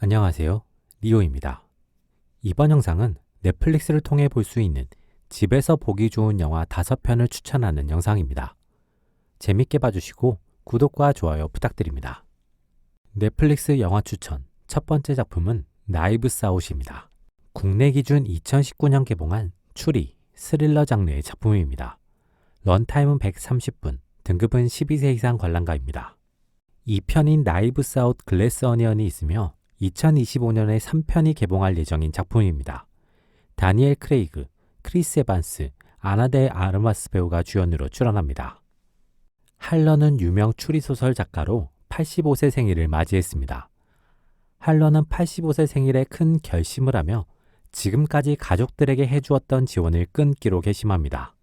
안녕하세요. 리오입니다. 이번 영상은 넷플릭스를 통해 볼 수 있는 집에서 보기 좋은 영화 5편을 추천하는 영상입니다. 재밌게 봐주시고 구독과 좋아요 부탁드립니다. 넷플릭스 영화 추천 첫 번째 작품은 나이브스 아웃입니다. 국내 기준 2019년 개봉한 추리, 스릴러 장르의 작품입니다. 런타임은 130분, 등급은 12세 이상 관람가입니다. 2편인 나이브스 아웃 글래스 어니언이 있으며 2025년에 3편이 개봉할 예정인 작품입니다. 다니엘 크레이그, 크리스 에반스, 아나데 아르마스 배우가 주연으로 출연합니다. 할러는 유명 추리소설 작가로 85세 생일을 맞이했습니다. 할러는 85세 생일에 큰 결심을 하며 지금까지 가족들에게 해주었던 지원을 끊기로 결심합니다.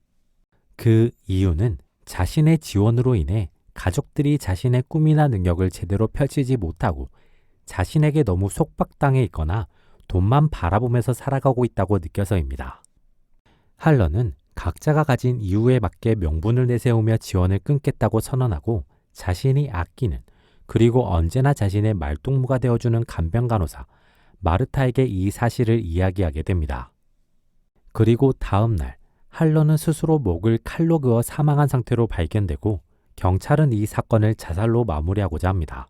그 이유는 자신의 지원으로 인해 가족들이 자신의 꿈이나 능력을 제대로 펼치지 못하고 자신에게 너무 속박당해 있거나 돈만 바라보면서 살아가고 있다고 느껴서입니다. 할러는 각자가 가진 이유에 맞게 명분을 내세우며 지원을 끊겠다고 선언하고 자신이 아끼는 그리고 언제나 자신의 말동무가 되어주는 간병 간호사 마르타에게 이 사실을 이야기하게 됩니다. 그리고 다음 날 할러는 스스로 목을 칼로 그어 사망한 상태로 발견되고 경찰은 이 사건을 자살로 마무리하고자 합니다.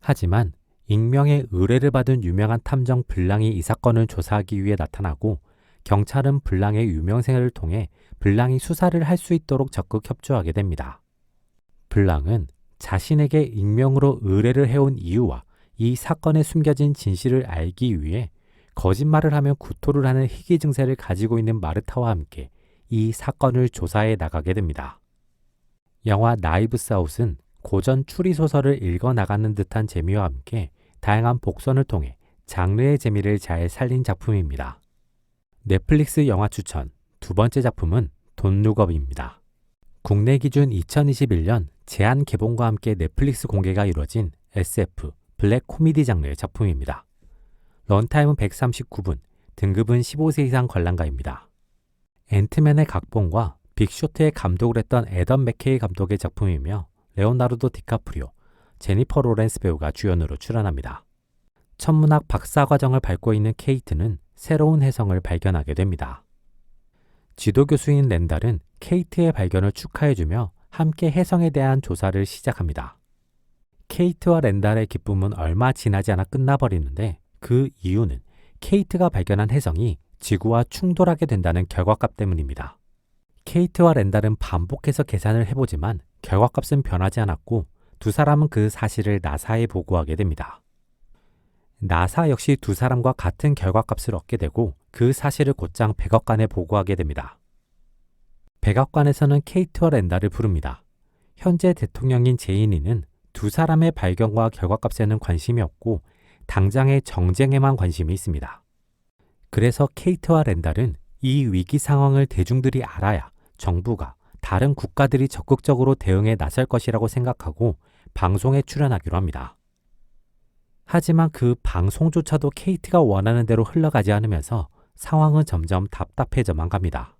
하지만 익명의 의뢰를 받은 유명한 탐정 블랑이 이 사건을 조사하기 위해 나타나고 경찰은 블랑의 유명생을 통해 블랑이 수사를 할 수 있도록 적극 협조하게 됩니다. 블랑은 자신에게 익명으로 의뢰를 해온 이유와 이 사건에 숨겨진 진실을 알기 위해 거짓말을 하며 구토를 하는 희귀 증세를 가지고 있는 마르타와 함께 이 사건을 조사해 나가게 됩니다. 영화 나이브스 아웃은 고전 추리 소설을 읽어 나가는 듯한 재미와 함께 다양한 복선을 통해 장르의 재미를 잘 살린 작품입니다. 넷플릭스 영화 추천 두 번째 작품은 돈룩업입니다. 국내 기준 2021년 제한 개봉과 함께 넷플릭스 공개가 이루어진 SF, 블랙 코미디 장르의 작품입니다. 런타임은 139분, 등급은 15세 이상 관람가입니다. 앤트맨의 각본과 빅쇼트의 감독을 했던 애덤 맥케이 감독의 작품이며 레오나르도 디카프리오, 제니퍼 로렌스 배우가 주연으로 출연합니다. 천문학 박사 과정을 밟고 있는 케이트는 새로운 해성을 발견하게 됩니다. 지도 교수인 렌달은 케이트의 발견을 축하해주며 함께 해성에 대한 조사를 시작합니다. 케이트와 렌달의 기쁨은 얼마 지나지 않아 끝나버리는데 그 이유는 케이트가 발견한 해성이 지구와 충돌하게 된다는 결과값 때문입니다. 케이트와 렌달은 반복해서 계산을 해보지만 결과값은 변하지 않았고 두 사람은 그 사실을 나사에 보고하게 됩니다. 나사 역시 두 사람과 같은 결과값을 얻게 되고 그 사실을 곧장 백악관에 보고하게 됩니다. 백악관에서는 케이트와 렌다를 부릅니다. 현재 대통령인 제인이는 두 사람의 발견과 결과값에는 관심이 없고 당장의 정쟁에만 관심이 있습니다. 그래서 케이트와 렌달은 이 위기 상황을 대중들이 알아야 정부가 다른 국가들이 적극적으로 대응에 나설 것이라고 생각하고 방송에 출연하기로 합니다. 하지만 그 방송조차도 케이트가 원하는 대로 흘러가지 않으면서 상황은 점점 답답해져만 갑니다.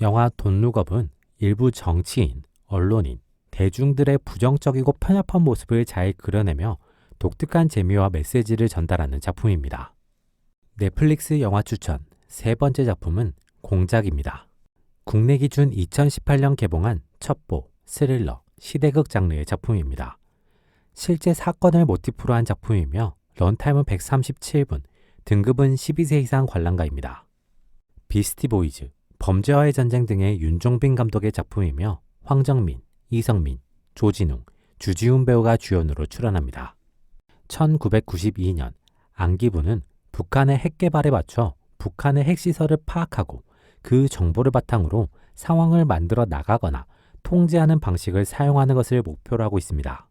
영화 돈룩업은 일부 정치인, 언론인, 대중들의 부정적이고 편협한 모습을 잘 그려내며 독특한 재미와 메시지를 전달하는 작품입니다. 넷플릭스 영화 추천 세 번째 작품은 공작입니다. 국내 기준 2018년 개봉한 첩보, 스릴러, 시대극 장르의 작품입니다. 실제 사건을 모티프로 한 작품이며 런타임은 137분, 등급은 12세 이상 관람가입니다. 비스티 보이즈, 범죄와의 전쟁 등의 윤종빈 감독의 작품이며 황정민, 이성민, 조진웅, 주지훈 배우가 주연으로 출연합니다. 1992년 안기부는 북한의 핵 개발에 맞춰 북한의 핵시설을 파악하고 그 정보를 바탕으로 상황을 만들어 나가거나 통제하는 방식을 사용하는 것을 목표로 하고 있습니다.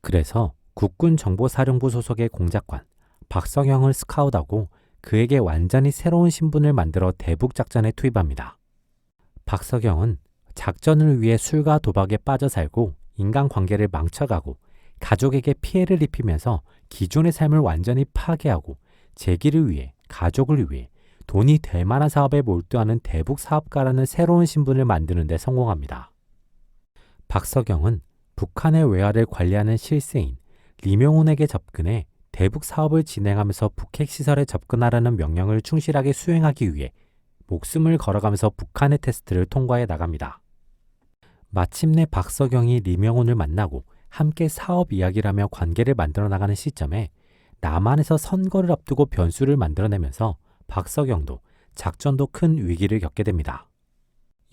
그래서 국군 정보사령부 소속의 공작관 박성영을 스카웃하고 그에게 완전히 새로운 신분을 만들어 대북 작전에 투입합니다. 박석영은 작전을 위해 술과 도박에 빠져 살고 인간관계를 망쳐가고 가족에게 피해를 입히면서 기존의 삶을 완전히 파괴하고 재기를 위해 가족을 위해 돈이 될 만한 사업에 몰두하는 대북 사업가라는 새로운 신분을 만드는 데 성공합니다. 박석영은 북한의 외화를 관리하는 실세인 리명훈에게 접근해 대북 사업을 진행하면서 북핵 시설에 접근하라는 명령을 충실하게 수행하기 위해 목숨을 걸어가면서 북한의 테스트를 통과해 나갑니다. 마침내 박서경이 리명훈을 만나고 함께 사업 이야기를 하며 관계를 만들어 나가는 시점에 남한에서 선거를 앞두고 변수를 만들어내면서 박서경도 작전도 큰 위기를 겪게 됩니다.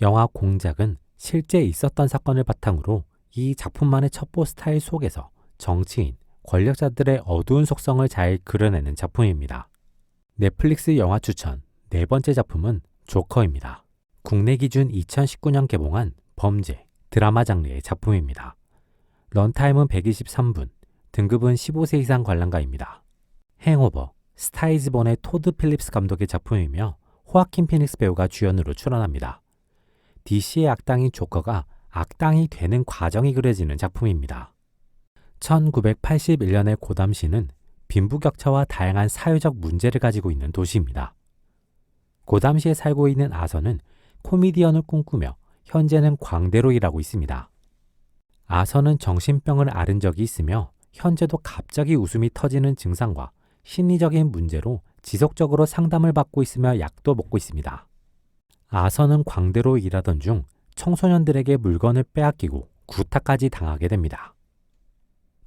영화 공작은 실제 있었던 사건을 바탕으로 이 작품만의 첩보 스타일 속에서 정치인, 권력자들의 어두운 속성을 잘 그려내는 작품입니다. 넷플릭스 영화 추천 네 번째 작품은 조커입니다. 국내 기준 2019년 개봉한 범죄, 드라마 장르의 작품입니다. 런타임은 123분, 등급은 15세 이상 관람가입니다. 행오버, 스타이즈본의 토드 필립스 감독의 작품이며 호아킨 피닉스 배우가 주연으로 출연합니다. DC의 악당인 조커가 악당이 되는 과정이 그려지는 작품입니다. 1981년의 고담시는 빈부격차와 다양한 사회적 문제를 가지고 있는 도시입니다. 고담시에 살고 있는 아선은 코미디언을 꿈꾸며 현재는 광대로 일하고 있습니다. 아선은 정신병을 앓은 적이 있으며 현재도 갑자기 웃음이 터지는 증상과 심리적인 문제로 지속적으로 상담을 받고 있으며 약도 먹고 있습니다. 아선은 광대로 일하던 중 청소년들에게 물건을 빼앗기고 구타까지 당하게 됩니다.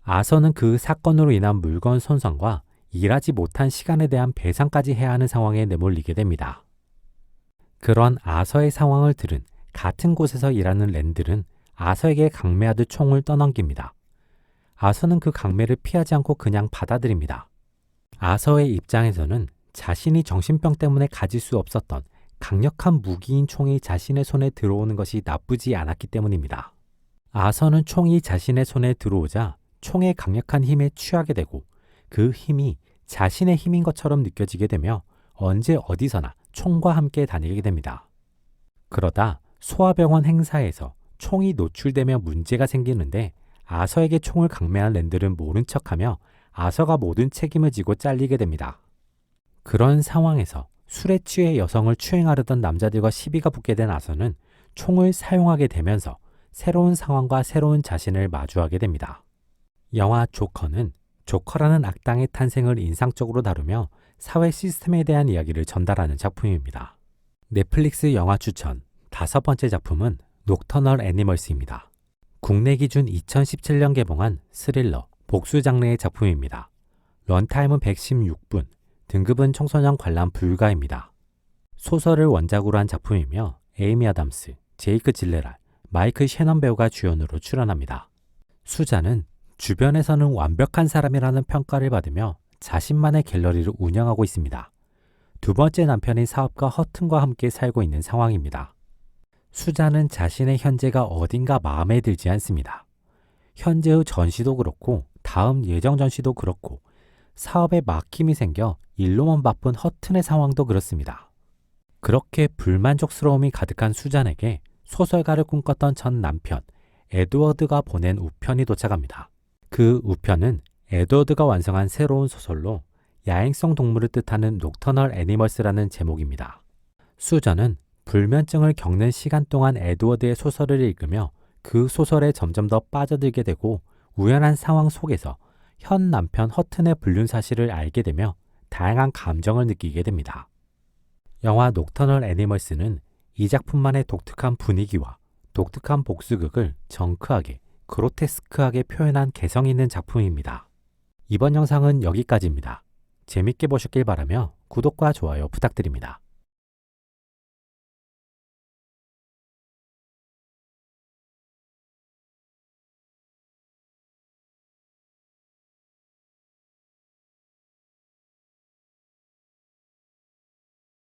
아선은 그 사건으로 인한 물건 손상과 일하지 못한 시간에 대한 배상까지 해야 하는 상황에 내몰리게 됩니다. 그런 아서의 상황을 들은 같은 곳에서 일하는 랜들은 아서에게 강매하듯 총을 떠넘깁니다. 아서는 그 강매를 피하지 않고 그냥 받아들입니다. 아서의 입장에서는 자신이 정신병 때문에 가질 수 없었던 강력한 무기인 총이 자신의 손에 들어오는 것이 나쁘지 않았기 때문입니다. 아서는 총이 자신의 손에 들어오자 총의 강력한 힘에 취하게 되고 그 힘이 자신의 힘인 것처럼 느껴지게 되며 언제 어디서나 총과 함께 다니게 됩니다. 그러다 소아병원 행사에서 총이 노출되며 문제가 생기는데 아서에게 총을 강매한 랜들은 모른 척하며 아서가 모든 책임을 지고 잘리게 됩니다. 그런 상황에서 술에 취해 여성을 추행하려던 남자들과 시비가 붙게 된 아서는 총을 사용하게 되면서 새로운 상황과 새로운 자신을 마주하게 됩니다. 영화 조커는 조커라는 악당의 탄생을 인상적으로 다루며 사회 시스템에 대한 이야기를 전달하는 작품입니다. 넷플릭스 영화 추천 다섯 번째 작품은 녹터널 애니멀스입니다. 국내 기준 2017년 개봉한 스릴러, 복수 장르의 작품입니다. 런타임은 116분, 등급은 청소년 관람 불가입니다. 소설을 원작으로 한 작품이며 에이미 아담스, 제이크 질레랄, 마이클 셰넌 배우가 주연으로 출연합니다. 수자는 주변에서는 완벽한 사람이라는 평가를 받으며 자신만의 갤러리를 운영하고 있습니다. 두 번째 남편인 사업가 허튼과 함께 살고 있는 상황입니다. 수자는 자신의 현재가 어딘가 마음에 들지 않습니다. 현재의 전시도 그렇고 다음 예정 전시도 그렇고 사업에 막힘이 생겨 일로만 바쁜 허튼의 상황도 그렇습니다. 그렇게 불만족스러움이 가득한 수잔에게 소설가를 꿈꿨던 전 남편 에드워드가 보낸 우편이 도착합니다. 그 우편은 에드워드가 완성한 새로운 소설로 야행성 동물을 뜻하는 녹터널 애니멀스라는 제목입니다. 수전은 불면증을 겪는 시간 동안 에드워드의 소설을 읽으며 그 소설에 점점 더 빠져들게 되고 우연한 상황 속에서 현 남편 허튼의 불륜 사실을 알게 되며 다양한 감정을 느끼게 됩니다. 영화 녹터널 애니멀스는 이 작품만의 독특한 분위기와 독특한 복수극을 정크하게 그로테스크하게 표현한 개성 있는 작품입니다. 이번 영상은 여기까지입니다. 재밌게 보셨길 바라며 구독과 좋아요 부탁드립니다.